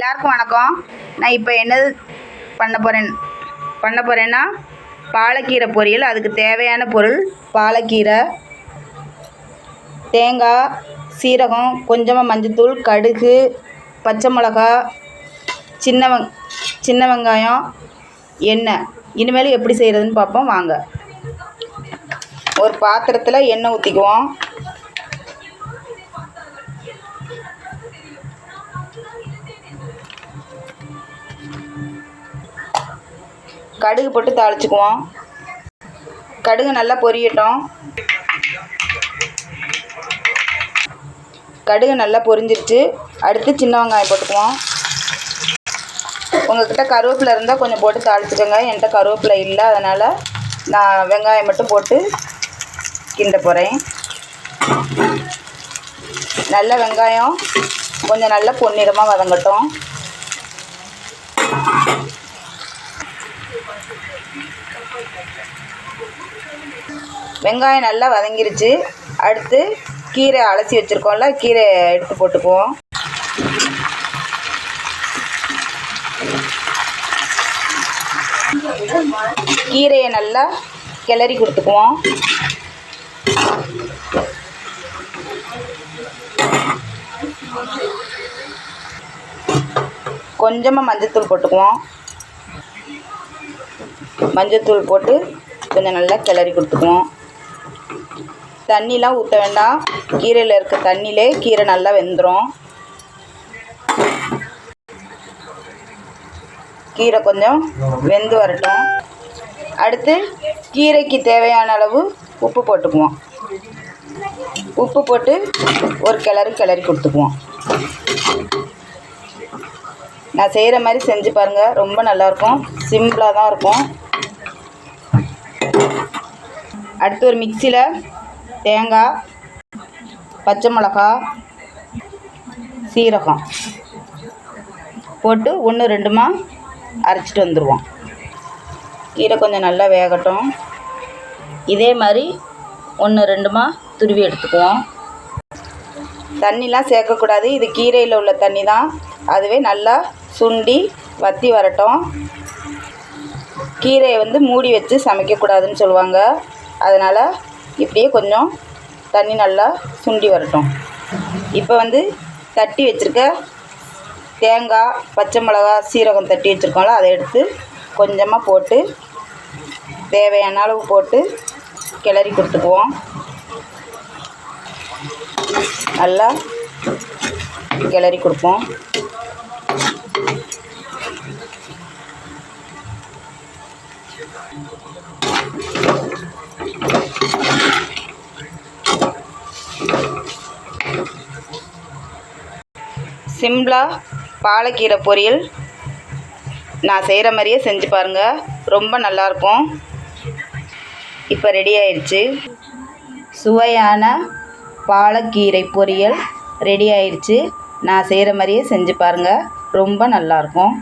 எல்லாருக்கும் வணக்கம். நான் இப்போ என்னது பண்ண போகிறேன் பண்ண போகிறேன்னா பாலக்கீரை பொரியல். அதுக்கு தேவையான பொருள் பாலக்கீரை தேங்காய் சீரகம் கொஞ்சமாக மஞ்சத்தூள் கடுகு பச்சை மிளகா சின்ன வெங் சின்ன வெங்காயம் எண்ணெய். இனிமேல் எப்படி செய்கிறதுன்னு பார்ப்போம். வாங்க. ஒரு பாத்திரத்தில் எண்ணெய் ஊற்றிக்குவோம் கடுகு போட்டு தாளிச்சுக்குவோம். கடுகு நல்லா பொரியட்டும். கடுகு நல்லா பொரிஞ்சிருச்சு. அடுத்து சின்ன வெங்காயம் போட்டுக்குவோம். உங்கள்கிட்ட கருவேப்பிலை இருந்தால் கொஞ்சம் போட்டு தாளிச்சுக்கோங்க. என்கிட்ட கருவேப்பிலை இல்லை அதனால் நான் வெங்காயம் மட்டும் போட்டு கிண்ட போகிறேன் நல்ல வெங்காயம் கொஞ்சம் நல்லா பொன்னிறமாக வதங்கட்டும். வெங்காயம் நல்லா வதங்கிருச்சு. அடுத்து கீரை அலசி வச்சுருக்கோம்ல கீரை எடுத்து போட்டுக்குவோம். கீரையை நல்லா கிளறி கொடுத்துக்குவோம். கொஞ்சமாக மஞ்சத்தூள் போட்டுக்குவோம். மஞ்சத்தூள் போட்டு கொஞ்சம் நல்லா கிளறி கொடுத்துக்குவோம் தண்ணிலாம் ஊற்ற வேண்டாம். கீரையில் இருக்க தண்ணியிலே கீரை நல்லா வெந்துடும் கீரை கொஞ்சம் வெந்து வரட்டும். அடுத்து கீரைக்கு தேவையான அளவு உப்பு போட்டுக்குவோம். உப்பு போட்டு ஒரு கிளறு கிளறி கொடுத்துக்குவோம். நான் செய்கிற மாதிரி செஞ்சு பாருங்கள் ரொம்ப நல்லாயிருக்கும். சிம்பிளாக தான் இருக்கும். அடுத்து ஒரு மிக்சியில் தேங்காய் பச்சை மிளகா சீரகம் போட்டு ஒன்று ரெண்டுமா அரைச்சிட்டு வந்துடுவோம் கீரை கொஞ்சம் நல்லா வேகட்டும். இதே மாதிரி ஒன்று ரெண்டுமா துருவி எடுத்துக்குவோம். தண்ணிலாம் சேர்க்கக்கூடாது. இது கீரையில் உள்ள தண்ணி தான் அதுவே நல்லா சுண்டி வத்தி வரட்டும். கீரையை வந்து மூடி வச்சு சமைக்கக்கூடாதுன்னு சொல்லுவாங்க. அதனால் இப்படியே கொஞ்சம் தண்ணி நல்லா சுண்டி வரட்டும். இப்போ வந்து தட்டி வச்சுருக்க தேங்காய் பச்சை மிளகா சீரகம் தட்டி வச்சுருக்கோம்ல அதை எடுத்து கொஞ்சமாக போட்டு தேவையான அளவு போட்டு கிளறி கொடுத்துக்குவோம். நல்லா கிளறி கொடுப்போம். சிம்லா பாலக்கீரை பொரியல். நான் செய்கிற மாதிரியே செஞ்சு பாருங்கள் ரொம்ப நல்லாயிருக்கும் இப்போ ரெடி ஆயிடுச்சு சுவையான பாலக்கீரை பொரியல் ரெடி ஆயிடுச்சு நான் செய்கிற மாதிரியே செஞ்சு பாருங்கள் ரொம்ப நல்லாயிருக்கும்